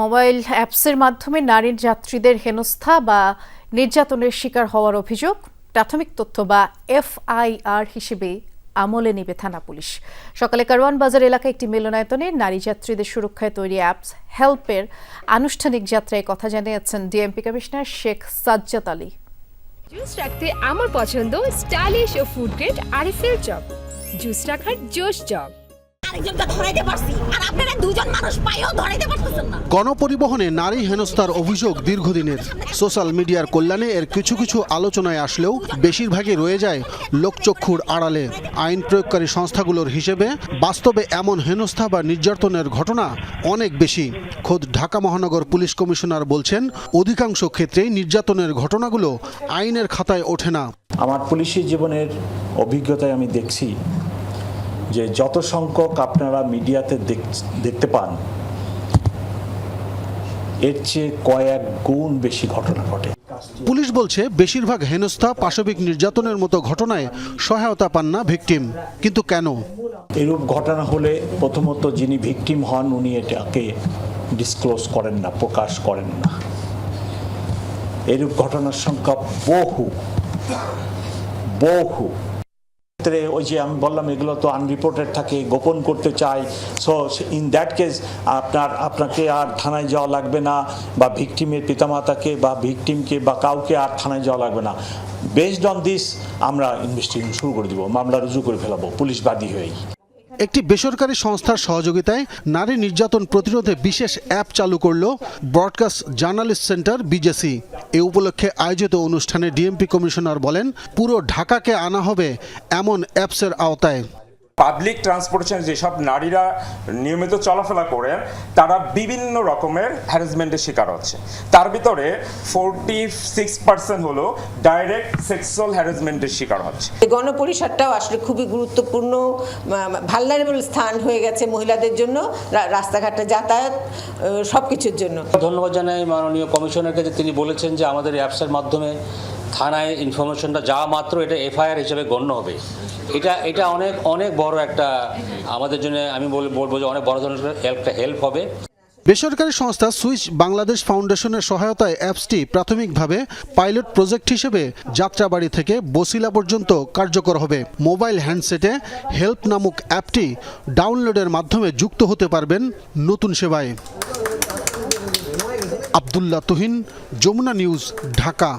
Mobile অ্যাপসের মাধ্যমে নারীর যাত্রীদের হেনস্থা বা নির্যাতনের শিকার হওয়ার অভিযোগ। প্রাথমিক তথ্য বা এফআইআর হিসেবে আমলে নেবে থানা পুলিশ। সকালে কারওয়ান বাজার এলাকায় একটি মিলনায়তনে নারী যাত্রীদের সুরক্ষায় তৈরি অ্যাপস হেল্পের আনুষ্ঠানিক যাত্রায় কথা জানিয়েছেন DMP commissioner Sheikh Sajjad Ali. Juice রাখতে আমার পছন্দ স্টাইলিশ ও ফুড গ্রেড আরএফএল চপ। জুস রাখার জোশ জগ আরেকজনকে ধরাইতে পারছি। আর আপনারা দুজন মানুষ পাইও ধরাইতে পারতেছেন না। গণপরিবহনে নারী হেনস্থার অভিযোগ দীর্ঘদিনের। সোশ্যাল মিডিয়ার কল্যাণে এর কিছু কিছু আলোচনায় আসলেও বেশিরভাগই রয়ে যায় লোকচক্ষুর আড়ালে। আইন প্রয়োগকারী সংস্থাগুলোর হিসেবে বাস্তবে এমন হেনস্থা বা নির্যাতনের ঘটনা অনেক বেশি। খোদ ঢাকা মহানগর পুলিশ কমিশনার বলছেন অধিকাংশ ক্ষেত্রেই নির্যাতনের ঘটনাগুলো আইনের খাতায় ওঠে না। আমার পুলিশি জীবনের অভিজ্ঞতায় আমি দেখছি যে যত সংখ্যক আপনারা মিডিয়াতে দেখতে পান এর চেয়ে কয়েক গুণ বেশি ঘটনা ঘটে। পুলিশ বলছে বেশিরভাগ হেনস্থা পাশবিক নির্যাতনের মতো ঘটনায় সহায়তা পান না ভিকটিম। কিন্তু কেন? এরূপ ঘটনা হলে প্রথমত যিনি ভিকটিম হন উনি এটাকে ডিসক্লোজ করেন না প্রকাশ করেন না। এরূপ ঘটনার সংখ্যা বহু বহু। ক্ষেত্রে ওই যে আমি বললাম, এগুলো তো আনরিপোর্টেড থাকে, গোপন করতে চাই। সো ইন দ্যাট কেস আপনার, আপনাকে আর থানায় যাওয়া লাগবে না, বা ভিকটিমের পিতামাতাকে, বা ভিকটিমকে, বা কাউকে আর থানায় যাওয়া লাগবে না। বেসড অন দিস আমরা ইনভেস্টিগেশন শুরু করে দিব, মামলা রুজু করে ফেলাবো, পুলিশ বাদী হয়েই। একটি বেসরকারি সংস্থার সহযোগিতায় নারী নির্যাতন প্রতিরোধে বিশেষ অ্যাপ চালু করল ব্রডকাস্ট জার্নালিস্ট সেন্টার বিজেসি। এ উপলক্ষে আয়োজিত অনুষ্ঠানে ডিএমপি কমিশনার বলেন, পুরো ঢাকাকে আনা হবে এমন অ্যাপসের আওতায়। পাবলিক ট্রান্সপোর্টেশন যেসব নারীরা নিয়মিত চলাফেরা করেন তারা বিভিন্ন রকমের হ্যারাসমেন্টের শিকার হচ্ছে। তার ভিতরে ফোরটি সিক্স পার্সেন্ট হলো ডাইরেক্ট সেক্সুয়াল হ্যারাসমেন্টের শিকার হচ্ছে। এই গণপরিসরটাও আসলে খুবই গুরুত্বপূর্ণ ভাল্লারেবল স্থান হয়ে গেছে মহিলাদের জন্য রাস্তাঘাটে যাতায়াত সব কিছুর জন্য। ধন্যবাদ জানাই মাননীয় কমিশনারকে যে তিনি বলেছেন যে আমাদের অ্যাপসের মাধ্যমে থানায় ইনফরমেশনটা যা মাত্র এটা এফআইআর হিসেবে গণ্য হবে। এটা এটা অনেক অনেক বড় একটা, আমাদের জন্য আমি বল- বলব যে অনেক বড় ধরনের একটা হেল্প হবে। বেসরকারি সংস্থা সুইচ বাংলাদেশ ফাউন্ডেশনের সহায়তায় অ্যাপসটি প্রাথমিকভাবে পাইলট প্রজেক্ট হিসেবে যাত্রাবাড়ি থেকে বসিলা পর্যন্ত কার্যকর হবে। মোবাইল হ্যান্ডসেটে হেল্প নামক অ্যাপটি ডাউনলোডের মাধ্যমে যুক্ত হতে পারবেন নতুন সেবায়। আবদুল্লাহ তুহিন, যমুনা নিউজ, ঢাকা।